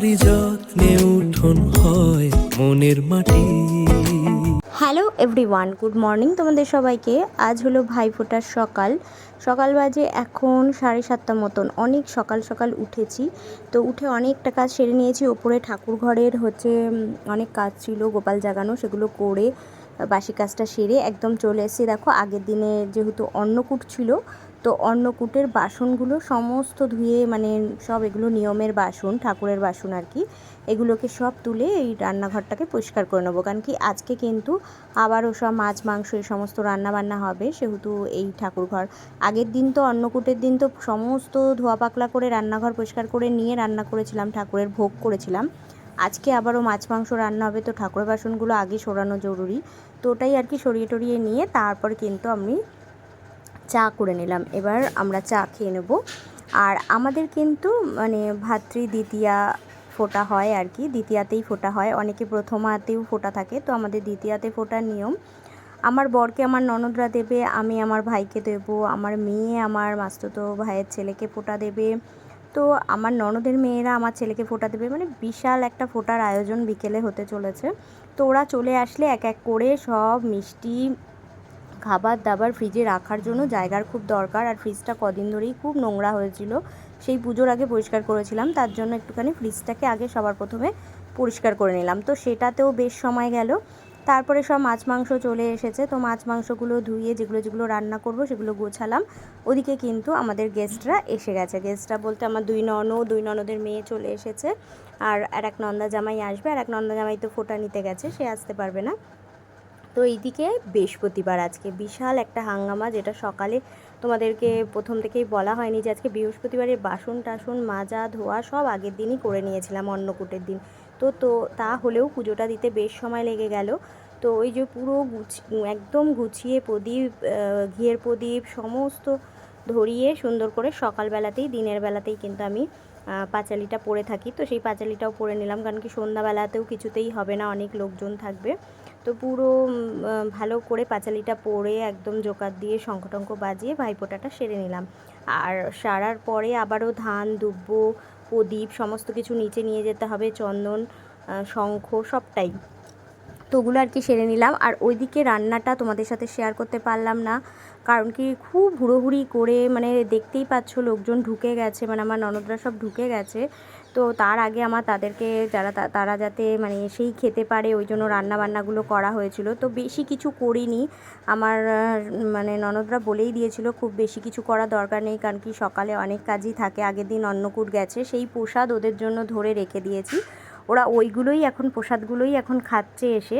তারি যত্নে উঠোন হয় মনের মাটি। হ্যালো এভরিওয়ান গুড মর্নিং তোমাদের সবাইকে। আজ হলো ভাইফোঁটার সকাল। সকাল বাজে এখন সাড়ে সাতটা মতন। অনেক সকাল সকাল উঠেছি। তো উঠে অনেকটা কাজ সেরে নিয়েছি। ওপরে ঠাকুর ঘরের হচ্ছে অনেক কাজ ছিল, গোপাল জাগানো, সেগুলো করে বাসি কাজটা সেরে একদম চলে এসেছি। দেখো আগের দিনে যেহেতু অন্নকূট ছিল তো অন্নকূটের বাসনগুলো সমস্ত ধুয়ে মানে সব এগুলো নিয়মের বাসন, ঠাকুরের বাসন আর কি, এগুলোকে সব তুলে এই রান্নাঘরটাকে পরিষ্কার করে নেব। কারণ কি আজকে কিন্তু আবারও সব মাছ, মাংস এই সমস্ত রান্না বান্না হবে, সেহেতু এই ঠাকুরঘর। আগের দিন তো অন্নকূটের দিন তো সমস্ত ধোয়া পাকলা করে রান্নাঘর পরিষ্কার করে নিয়ে রান্না করেছিলাম, ঠাকুরের ভোগ করেছিলাম। আজকে আবারও মাছ, মাংস রান্না হবে, তো ঠাকুরের বাসনগুলো আগে সরানো জরুরি। তো ওটাই আর কি সরিয়ে টরিয়ে নিয়ে তারপর কিন্তু আমি করে নিলাম। এবার আমরা চা খেয়ে নেব। আর আমাদের কিন্তু মানে ভাতৃ দ্বিতীয়া ফোটা হয় আর কি। দ্বিতীয়াতেই ফোটা হয়। অনেকে প্রথমাতেও ফোটা থাকে। তো আমাদের দ্বিতীয়াতে ফোটার নিয়ম, আমার বরকে আমার ননদরা দেবে, আমি আমার ভাইকে দেবো, আমার মেয়ে আমার মাস্তুতো ভাইয়ের ছেলেকে ফোটা দেবে। তো আমার ননদের মেয়েরা আমার ছেলেকে ফোটা দেবে। মানে বিশাল একটা ফোটার আয়োজন বিকেলে হতে চলেছে। তো ওরা চলে আসলে এক এক করে সব মিষ্টি খাবার দাবার ফ্রিজে রাখার জন্য জায়গার খুব দরকার। আর ফ্রিজটা কদিন ধরেই খুব নোংরা হয়েছিল। সেই পুজোর আগে পরিষ্কার করেছিলাম। তার জন্য একটুখানি ফ্রিজটাকে আগে সবার প্রথমে পরিষ্কার করে নিলাম। তো সেটাতেও বেশ সময় গেল। তারপরে সব মাছ মাংস চলে এসেছে। তো মাছ মাংসগুলো ধুয়ে যেগুলো যেগুলো রান্না করব সেগুলো গোছালাম। ওদিকে কিন্তু আমাদের গেস্টরা এসে গেছে। গেস্টরা বলতে আমার দুই ননদ, দুই ননদের মেয়ে চলে এসেছে। আর আর এক নন্দা জামাই আসবে। আর এক নন্দা জামাই তো ফোটা নিতে গেছে। সে আসতে পারবে না। তো এইদিকে বৃহস্পতিবার আজকে বিশাল একটা হাঙ্গামা যেটা সকালে তোমাদেরকে প্রথম থেকেই বলা হয়নি যে আজকে বৃহস্পতিবারের বাসন টাসন মাজা ধোয়া সব আগের দিনই করে নিয়েছিলাম অন্নকূটের দিন। তো তো তা হলেও পুজোটা দিতে বেশ সময় লেগে গেল। তো ওই যে পুরো গুছ, একদম গুছিয়ে প্রদীপ ঘিয়ের প্রদীপ সমস্ত ধরিয়ে সুন্দর করে সকালবেলাতেই, দিনের বেলাতেই কিন্তু আমি পাঁচালিটা পরে থাকি। তো সেই পাঁচালিটাও পরে নিলাম। কারণ কি সন্ধ্যাবেলাতেও কিছুতেই হবে না, অনেক লোকজন থাকবে। তো পুরো ভালো করে পাঁচালিটা পরে একদম জোকার দিয়ে শঙ্খ টঙ্ক বাজিয়ে ভাইফোঁটাটা সেরে নিলাম। আর সারার পরে আবারও ধান, দুব্ব, প্রদীপ সমস্ত কিছু নিচে নিয়ে যেতে হবে, চন্দন শঙ্খ সবটাই। তো ওগুলো আর কি সেরে নিলাম। আর ওইদিকে রান্নাটা তোমাদের সাথে শেয়ার করতে পারলাম না। কারণ কি খুব হুড়োহুড়ি করে মানে দেখতেই পাচ্ছ লোকজন ঢুকে গেছে মানে আমার ননদরা সব ঢুকে গেছে। তো তার আগে আমার তাদেরকে যারা তারা যাতে মানে সেই খেতে পারে, ওই জন্য রান্না বান্নাগুলো করা হয়েছিল। তো বেশি কিছু করিনি। আমার মানে ননদরা বলেই দিয়েছিল, খুব বেশি কিছু করা দরকার নেই, কারণ কি সকালে অনেক কাজই থাকে, আগের দিন অন্নকূট গেছে, সেই প্রসাদ ওদের জন্য ধরে রেখে দিয়েছি। ওরা ওইগুলোই এখন, প্রসাদগুলোই এখন খাচ্ছে এসে।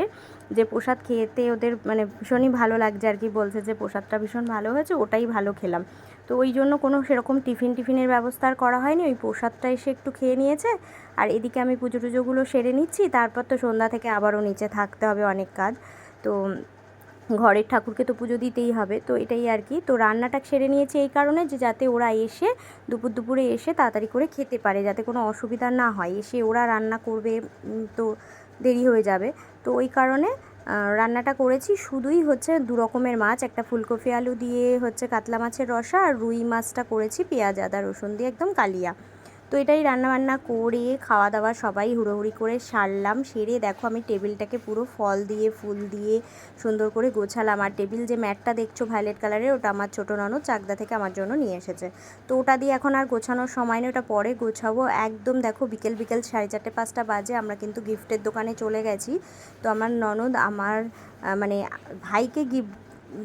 যে প্রসাদ খেতে ওদের মানে ভীষণই ভালো লাগছে আর কি, বলছে যে প্রসাদটা ভীষণ ভালো হয়েছে, ওটাই ভালো খেলাম। তো ওই জন্য কোনো সেরকম টিফিন টিফিনের ব্যবস্থা আর করা হয়নি। ওই প্রসাদটা এসে একটু খেয়ে নিয়েছে। আর এদিকে আমি পুজো টুজোগুলো সেরে নিচ্ছি। তারপর তো সন্ধ্যা থেকে আবারও নিচে থাকতে হবে অনেক কাজ। তো ঘরের ঠাকুরকে তো পুজো দিতেই হবে। তো এটাই আর কি। তো রান্নাটা সেরে নিয়েছে এই কারণে যে যাতে ওরা এসে দুপুর দুপুরে এসে তাড়াতাড়ি করে খেতে পারে, যাতে কোনো অসুবিধা না হয়। এসে ওরা রান্না করবে তো দেরি হয়ে যাবে। তো ওই কারণে রান্নাটা করেছি। শুধুই হচ্ছে দু রকমের মাছ। একটা ফুলকপি আলু দিয়ে হচ্ছে কাতলা মাছের রসা আর রুই মাছটা করেছি পেঁয়াজ, আদা, রসুন দিয়ে একদম কালিয়া। তো এটাই রান্নাবান্না করে খাওয়া দাওয়া সবাই হুড়োহুড়ি করে সারলাম, সেরে দেখো আমি টেবিলটাকে পুরো ফল দিয়ে, ফুল দিয়ে সুন্দর করে গোছালাম। আর টেবিল যে ম্যাটটা দেখছ ভায়োলেট কালারের, ওটা আমার ছোটো ননদ চাকদা থেকে আমার জন্য নিয়ে এসেছে। তো ওটা দিয়ে এখন আর গোছানোর সময় নেই, ওটা পরে গোছাবো। একদম দেখো বিকেল বিকেল সাড়ে চারটে, পাঁচটা বাজে, আমরা কিন্তু গিফটের দোকানে চলে গেছি। তো আমার ননদ আমার মানে ভাইকে গিফট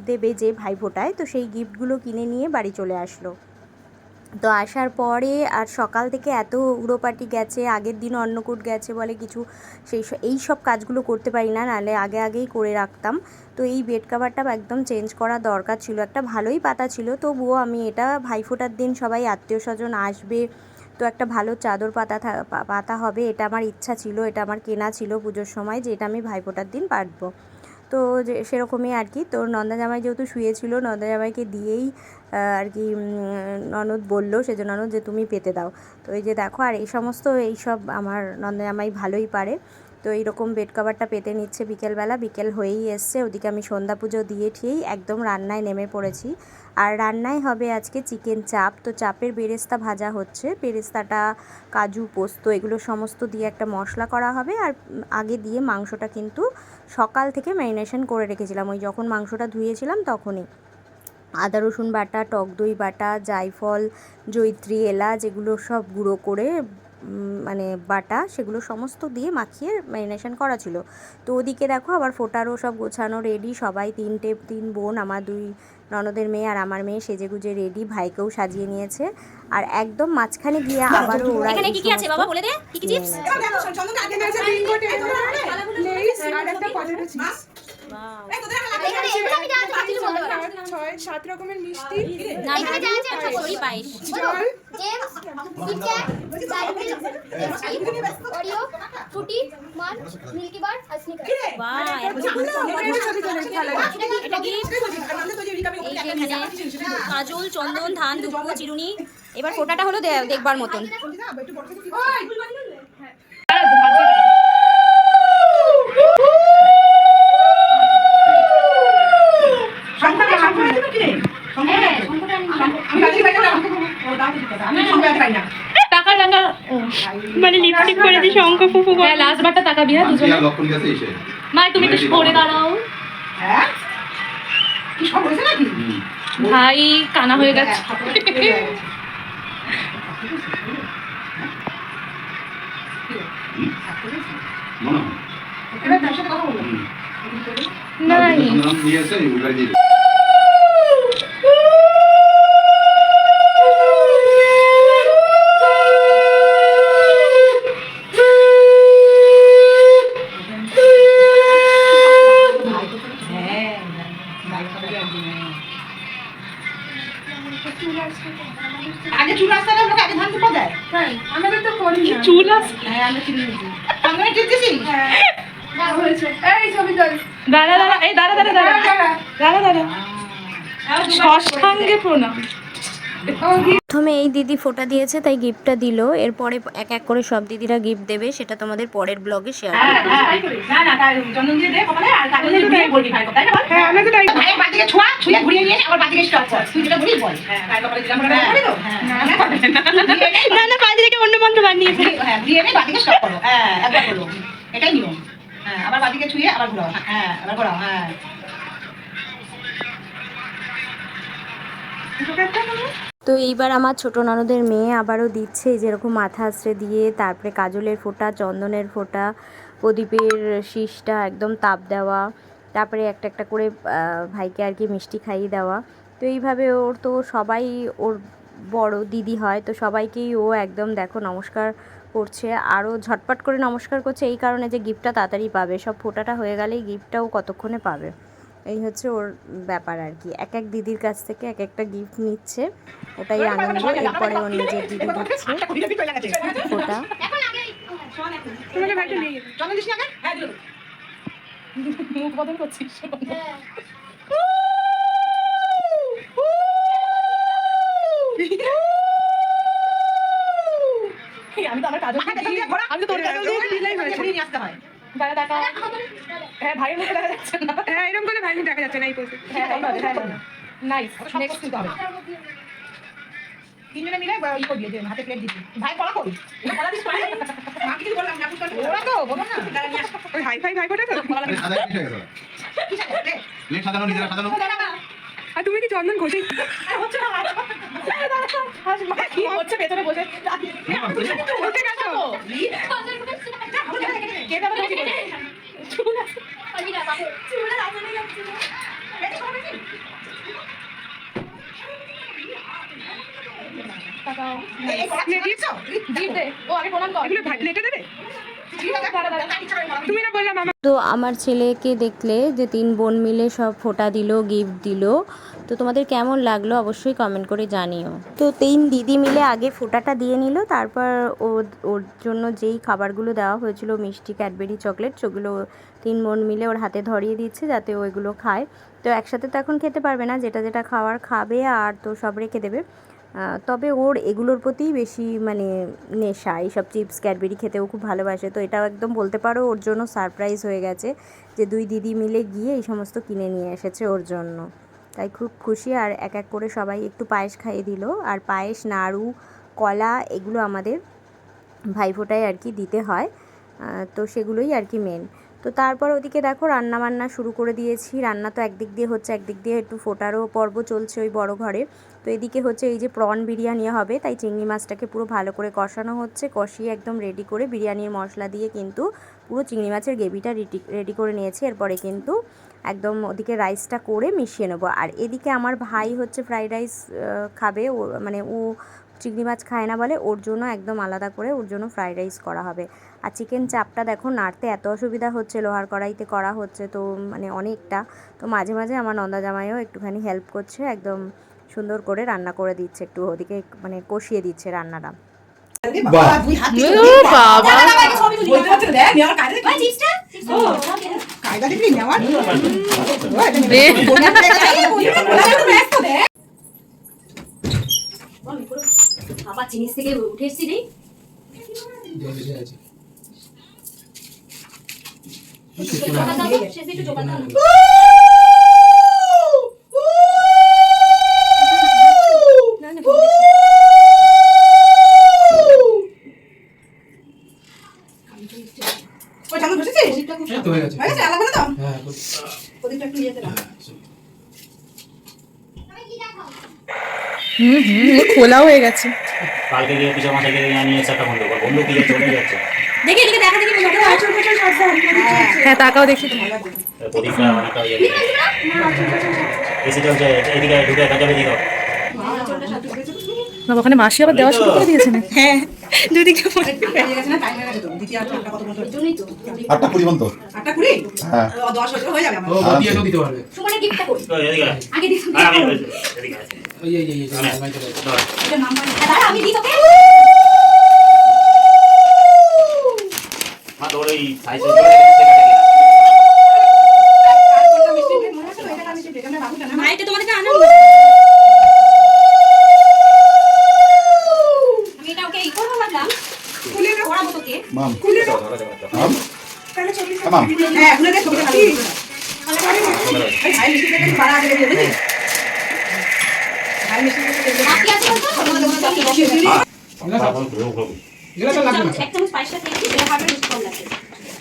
দেবে যে ভাই ফোটায় তো সেই গিফটগুলো কিনে নিয়ে বাড়ি চলে আসলো। তো আসার পরে আর সকাল থেকে এত উড়োপাটি গেছে, আগের দিন অন্নকূট গেছে বলে কিছু সেই এই সব কাজগুলো করতে পারি না, নাহলে আগে আগেই করে রাখতাম। তো এই বেড কাভারটা একদম চেঞ্জ করা দরকার ছিল, একটা ভালোই পাতা ছিল। তবুও আমি এটা ভাইফোঁটার দিন সবাই আত্মীয় স্বজন আসবে, তো একটা ভালো চাদর পাতা পাতা হবে, এটা আমার ইচ্ছা ছিল, এটা আমার কেনা ছিল পুজোর সময় যে এটা আমি ভাইফোঁটার দিন পাতবো তো যে, সেরকমই আর কি। তো নন্দা জামাই যেহেতু শুয়েছিল, নন্দা জামাইকে দিয়েই আর কি ননদ বলল সেজন্য, ননদ, যে তুমি পেতে দাও। তো এই যে দেখো, আর এই সমস্ত এইসব আমার নন্দা জামাই ভালোই পারে। তো এইরকম বেড কভারটা পেতে নিচ্ছে বিকেলবেলা, বিকেল হয়েই এসছে। ওদিকে আমি সন্ধ্যা পুজো দিয়ে ঠিয়েই একদম রান্নায় নেমে পড়েছি। আর রান্নায় হবে আজকে চিকেন চাপ। তো চাপের বেরেস্তা ভাজা হচ্ছে। বেরেস্তাটা, কাজু, পোস্ত, এগুলো সমস্ত দিয়ে একটা মশলা করা হবে। আর আগে দিয়ে মাংসটা কিন্তু সকাল থেকে ম্যারিনেশন করে রেখেছিলাম। ওই যখন মাংসটা ধুয়েছিলাম তখনই। আদা রসুন বাটা টক দই বাটা জায়ফল জৈত্রী এলাচ এগুলো সব গুঁড়ো করে মানে বাটা সেগুলো সমস্ত দিয়ে মাখিয়ে ম্যারিনেশন করা ছিল তো ওদিকে দেখো আবার ফোটারও সব গোছানো রেডি সবাই তিনটে তিন বোন আমার দুই ননদের মেয়ে আর আমার মেয়ে সেজে গুজে রেডি ভাইকেও সাজিয়ে নিয়েছে আর একদম মাঝখানে গিয়ে আবারও ওরা এখানে কি কি আছে বাবা বলে দে কি কি চিপস একটা মিল্কি বার আর স্নিকার কাজল চন্দন ধান দুব্বো চিরুনি এবার ফোটাটা হলো দে- দেখবার মতন টাকা টাকা মানে লিপস্টিক করেছি শঙ্খ ফুফু হ্যাঁ লাস্ট বারটা তাকাবি হ্যাঁ দুজনে। গেছে মা তুমি একটু সরে দাঁড়াও। হুম। ভাই কানা হয়ে গেছে। মনে হয়। হুম। নাই নাম নিয়ে এসে উঠাই দিয়ে আগে চুল আসতে না লোক আগে ধান দুটো দেয়। আমাদের তো করি না। চুল আস হ্যাঁ আমরা চুল দিই আমরা ঠিক দিছি হ্যাঁ এই ছবি দাঁড়া দাঁড়া এই দাঁড়া দাঁড়া দাঁড়া। দাঁড়া দাঁড়া। ষষ্ঠাঙ্গে প্রণাম। প্রথমে এই দিদি ফোটা দিয়েছে তাই গিফটটা দিল এরপরে এক এক করে সব দিদিরা গিফট দেবে সেটা তোমাদের পরের ব্লগে শেয়ার হ্যাঁ হ্যাঁ হ্যাঁ হ্যাঁ এটাই নিয়ম হ্যাঁ আবার বাদিকে ছুঁয়ে আবার ঘোরাও হ্যাঁ আবার ঘোরাও হ্যাঁ তো এইবার আমার ছোট ননদের মেয়ে আবারও দিচ্ছে যেরকম মাথা আশ্রে দিয়ে, তারপরে কাজলের ফোঁটা, চন্দনের ফোঁটা, প্রদীপের শীষটা, একদম তাপ দেওয়া, তারপরে একটা একটা করে ভাইকে আর কি মিষ্টি খাইয়ে দেওয়া। তো এইভাবে ওর তো সবাই ওর বড় দিদি হয়, তো সবাইকেই ও একদম দেখো নমস্কার করছে, আরও ঝটপট করে নমস্কার করছে, এই কারণে যে গিফটটা তাড়াতাড়ি পাবে। সব ফোঁটাটা হয়ে গেলেই গিফটটাও কতক্ষণে পাবে? এই হচ্ছে ওর ব্যাপার আর কি এক এক দিদির কাছ থেকে এক একটা গিফট নিচ্ছে ওটাই আনন্দ এরপরে ওর নিজের দিদি দিচ্ছে হ্যাঁ মুখ বদল করছিস আমি তো আমার কাজল আমি তো তোর কাজল দিলেই হয়েছে নিয়ে আসতে হয় দাঁড়া দেখা হ্যাঁ ভাইয়ের মুখে দেখা যাচ্ছে না। হ্যাঁ এরকম করে ভাই দেখা যাচ্ছে না এই পোজে হ্যাঁ হ্যাঁ নাইস নেক্সট দিতে হবে। তিনজনে মিলে ই করবি যে হাতে প্লেট দিবি ভাই করি। দিস ভাই মাকে কিছু বললাম না ওরা তো বলো না। দাঁড়া নিয়ে আসো। ওই হাই ফাই ভাই ফোটা তো? আরে সাদা কি গেছে কি সাথে প্লেট সাজানো নিজেরা সাজানো। আর তুমি কি চন্দন ঘষে হচ্ছে না কি হচ্ছে ভেতরে বসে। গেছো। চুল আছে তো আমার ছেলেকে দেখলে যে তিন বোন মিলে সব ফোঁটা দিল গিফট দিল। তো তোমাদের কেমন লাগল অবশ্যই কমেন্ট করে জানিও। তো তিন দিদি মিলে আগে ফোটাটা দিয়ে নিল, তারপর ও ওর জন্য যেই খাবারগুলো দেওয়া হয়েছিল, মিষ্টি, ক্যাডবেরি, চকলেট, সেগুলো তিন বোন মিলে ওর হাতে ধরিয়ে দিচ্ছে যাতে ও এগুলো খায়। তো একসাথে তো এখন খেতে পারবে না, যেটা যেটা খাওয়ার খাবে আর তো সব রেখে দেবে। তবে ওর এগুলোর প্রতিই বেশি মানে নেশা, এইসব চিপস, ক্যাডবেরি খেতেও খুব ভালোবাসে। তো এটাও একদম বলতে পারো ওর জন্য সারপ্রাইজ হয়ে গেছে যে দুই দিদি মিলে গিয়ে এই সমস্ত কিনে নিয়ে এসেছে ওর জন্য। তাই খুব খুশি আর এক এক করে সবাই একটু পায়েস খাইয়ে দিল। আর পায়েস, নাড়ু, কলা এগুলো আমাদের ভাইফোঁটায় আর কি দিতে হয়। তো সেগুলোই আর কি মেন তো তারপর ওদিকে দেখো রান্না বান্না শুরু করে দিয়েছি। রান্না তো একদিক দিয়ে হচ্ছে, একদিক দিয়ে একটু ফোটারও পর্ব চলছে ওই বড় ঘরে। তো এদিকে হচ্ছে এই যে প্রন বিরিয়ানি হবে, তাই চিংড়ি মাছটাকে পুরো ভালো করে কষানো হচ্ছে। কষিয়ে একদম রেডি করে বিরিয়ানির মশলা দিয়ে কিন্তু পুরো চিংড়ি মাছের গ্রেভিটা রেডি করে নিয়েছি। এরপরে কিন্তু একদম ওদিকে রাইসটা করে মিশিয়ে নেব। আর এদিকে আমার ভাই হচ্ছে ফ্রাইড রাইস খাবে। ও মানে ও চিংড়ি মাছ খায় না বলে ওর জন্য একদম আলাদা করে ওর জন্য ফ্রাইড রাইস করা হবে। আর চিকেন চাপটা দেখো নাড়তে এত অসুবিধা হচ্ছে লোহার কড়াইতে করা হচ্ছে তো মানে অনেকটা। তো মাঝে মাঝে আমার নন্দা জামাইও একটুখানি হেল্প করছে একদম সুন্দর করে রান্না করে দিচ্ছে একটু ওদিকে মানে কষিয়ে দিচ্ছে রান্নাটা। বাবা। আবার জিনিস থেকে উঠে এসছি রে চাদর বসেছিস? হয়ে গেছে, আলাদা করে দাও। ওদিকটা একটু ইয়েতে দাও। খোলা হয়ে গেছে। কালকে গিয়ে পিছনে মাঠে গিয়ে নিয়ে এসে একটা বন্ধু কর বন্ধু গিয়ে চলে যাচ্ছে দেখি এদিকে দেখা দেখি বন্ধু। হ্যাঁ তাকাও দেখি প্রদীপটা অনেকটা ইয়ে এসে চলছে এদিকে ঢুকে কাজে দিও। না বাবা ওখানে মাসি আবার দেওয়া শুরু করে দিয়েছে না হ্যাঁ। দুদিকে হয়ে হয়ে। দ্বিতীয় আটটা কুড়ি পর্যন্ত আটটা কুড়ি? হ্যাঁ দশ হয়েছে, হয়ে যাবে আমার। সুমনের গিফটটা করি তো এদিকে আয়। আগে দিই আমি এদিকে আয়। ধর। এটা নাম্বার দাঁড়া আমি দিই তোকে মা তোর ওই সাইজ কার কোনটা মিষ্টি খেয়ে মনে আছে তো? এটা মিষ্টি খেয়ে, এটা বাবুটা না? ভাইটা তোমাদেরকে আনো আমি এটা ওকে ই করব ভাবলাম পড়াবো তোকে মাম খুলে দাও। মাম মাম হ্যাঁ, খুলে ছবিটা ভালো করে। মিষ্টি খেয়ে একটু আগে বেরিয়ে, বুঝলি? ভাই মিষ্টি খেয়ে বাকি আছে বলতো তোমাদের মধ্যে আমি বসে বেরিয়ে। এক চামচ পায়েসটা খেয়েছি সেটা ভাবে মিষ্টি কম লাগছে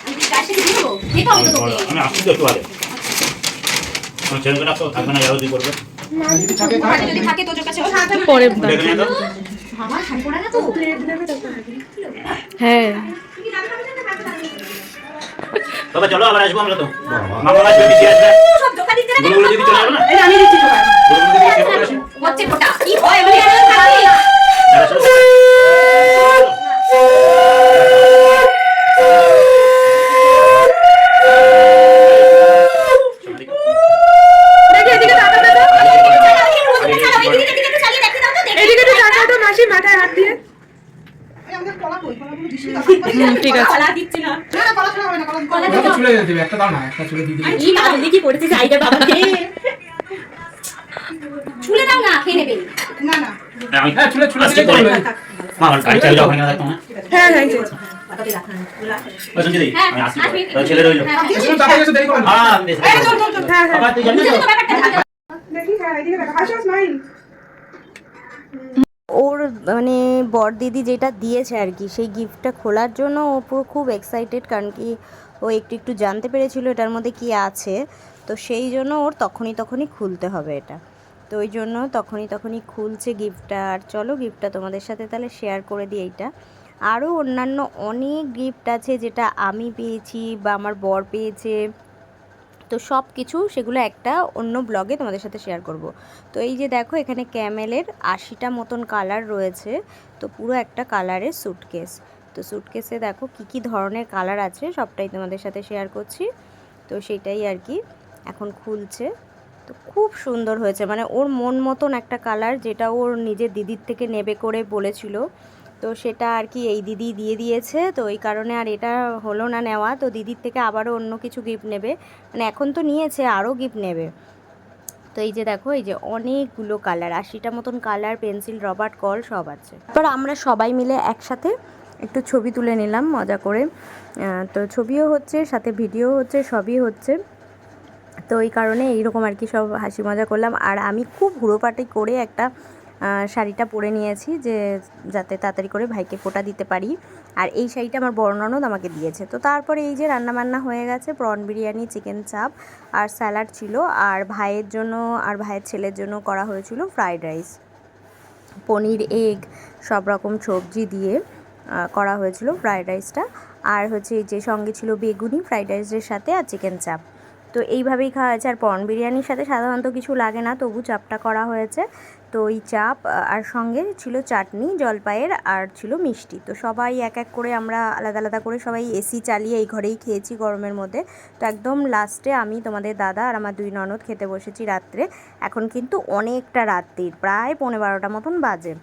আমি কি পায়েসটা কি দেবো হবে তো আমি আসছি তো একটু আগে আমার ছেলেকে থাকবে না যাও তুই করবে হাতে যদি থাকে তোর কাছে পরে তো আমার শাড়ি পরা না তো হ্যাঁ তবে চলো আবার আসব আমরা তো মামা আসবে বেশি আসবে সব ধোকা দিতে না গুলো যদি চলে যাবে না এই, আমি দিচ্ছি তোমার। যদি আসে হচ্ছে ফোটা কি হয় আমি আর থাকি দাঁড়া, চলো। এদিকে তো টাকা তো মাসি মাথায় হাত দিয়ে এই, আমাদের কলা কই? কলাগুলো দিচ্ছি না। হুম, ঠিক আছে কলা দিচ্ছে না না, না, কলা ছাড়া হবে না, কলা কলা চলে যেতে একটা দাও না একটা চলে দিয়ে দিবি কি বাবা কি করেছিস আইডিয়া বাবা ছুলে দাও না খেয়ে নেবে না, না। হ্যাঁ, আমি হ্যাঁ চলে চলে দিলে পরে। মা আমার গাড়ি চালিয়ে ওখানে থাকতো না হ্যাঁ হ্যাঁ ঠিক আছে। ওই শুনছি দিদি হ্যাঁ আমি আসছি আসবি ছেলে রইল হ্যাঁ এসে এসে দেরি করো হ্যাঁ আমি এই, চল, চল, চল। বাবা তুই জানিস তো দেখি, হ্যাঁ, এদিকে দেখো। হাসো, smile। ওর মানে বর দিদি যেটা দিয়েছে আর কি, সেই গিফটটা খোলার জন্য ও পুরো খুব এক্সাইটেড কারণ কি ও একটু একটু জানতে পেরেছিল এটার মধ্যে কি আছে। তো সেই জন্য ওর তখনই তখনই খুলতে হবে এটা। তো ওই জন্য তখনই তখনই খুলছে গিফটটা আর চলো গিফটটা তোমাদের সাথে তাহলে শেয়ার করে দিই এইটা। আরও অন্যান্য অনেক গিফট আছে যেটা আমি পেয়েছি বা আমার বর পেয়েছে। তো সব কিছু সেগুলো একটা অন্য ব্লগে তোমাদের সাথে শেয়ার করব। তো এই যে দেখো, এখানে ক্যামেলের আশিটা মতন কালার রয়েছে। তো পুরো একটা কালারের স্যুটকেস তো স্যুটকেসে দেখো কি কি ধরনের কালার আছে, সবটাই তোমাদের সাথে শেয়ার করছি। তো সেটাই আর কি, এখন খুলছে। তো খুব সুন্দর হয়েছে মানে ওর মন মতন একটা কালার যেটা ওর নিজের দিদির থেকে নেবে করে বলেছিল। তো সেটা আর কি এই দিদি দিয়ে দিয়েছে। তো এই কারণে আর এটা হলো না নেওয়া। তো দিদির থেকে আবারও অন্য কিছু গিফট নেবে। মানে এখন তো নিয়েছে, আরও গিফট নেবে। তো এই যে দেখো, এই যে অনেকগুলো কালার আশিটা মতন কালার পেন্সিল রবার্ট কল সব আছে। তারপর আমরা সবাই মিলে একসাথে একটু ছবি তুলে নিলাম, মজা করে। তো ছবিও হচ্ছে, সাথে ভিডিও হচ্ছে, সবই হচ্ছে। তো এই কারণে এইরকম আর কি সব হাসি মজা করলাম। আর আমি খুব হুড়োপাটি করে একটা শাড়িটা পরে নিয়েছি যে যাতে তাড়াতাড়ি করে ভাইকে ফোটা দিতে পারি। আর এই শাড়িটা আমার বড় ননদ আমাকে দিয়েছে। তো তারপরে এই যে রান্নাবান্না হয়ে গেছে, প্রন বিরিয়ানি চিকেন চাপ আর স্যালাড ছিল। আর ভাইয়ের জন্য, আর ভাইয়ের ছেলের জন্য করা হয়েছিল ফ্রাইড রাইস পনির এগ সব রকম সবজি দিয়ে করা হয়েছিল ফ্রাইড রাইসটা আর হচ্ছে যে সঙ্গে ছিল বেগুনি ফ্রাইড রাইসের সাথে আর চিকেন চাপ তো এইভাবেই খাওয়া হয়েছে। আর পন বিরিয়ানির সাথে সাধারণত কিছু লাগে না, তবু চাপটা করা হয়েছে। তো ওই চাপ, আর সঙ্গে ছিল চাটনি, জলপাইয়ের, আর ছিল মিষ্টি। তো সবাই এক এক করে আমরা আলাদা আলাদা করে সবাই এসি চালিয়ে এই ঘরেই খেয়েছি গরমের মধ্যে। তো একদম লাস্টে আমি, তোমাদের দাদা আর আমার দুই ননদ খেতে বসেছি রাত্রে। এখন কিন্তু অনেকটা রাত্রির, প্রায় পনেরো বারোটা মতন বাজে।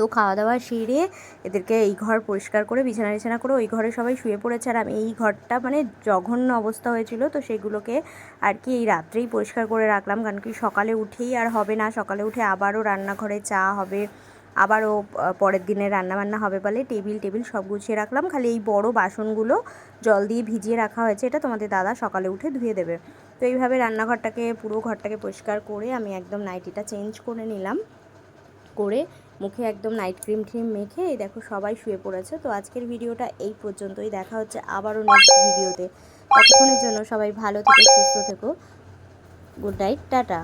তো খাওয়া দাওয়া সেরে এদেরকে এই ঘর পরিষ্কার করে, বিছানা বিছানা করে ওই ঘরে সবাই শুয়ে পড়েছে। আর আমি এই ঘরটা মানে জঘন্য অবস্থা হয়েছিল, তো সেগুলোকে আর কি এই রাত্রেই পরিষ্কার করে রাখলাম। কারণ কি সকালে উঠেই আর হবে না। সকালে উঠে আবারও রান্নাঘরে চা হবে, আবারও পরের দিনে রান্নাবান্না হবে বলে টেবিল টেবিল সব গুছিয়ে রাখলাম। খালি এই বড় বাসনগুলো জল দিয়ে ভিজিয়ে রাখা হয়েছে। এটা তোমাদের দাদা সকালে উঠে ধুয়ে দেবে। তো এইভাবে রান্নাঘরটাকে, পুরো ঘরটাকে পরিষ্কার করে আমি একদম নাইটিটা চেঞ্জ করে নিলাম। করে মুখে একদম নাইট ক্রিম ট্রিম মেখে এই দেখো সবাই শুয়ে পড়েছে। তো আজকের ভিডিওটা এই পর্যন্তই। দেখা হচ্ছে আবারও নেক্সট ভিডিওতে। ততক্ষণের জন্য সবাই ভালো থেকো, সুস্থ থেকো। Good night tata.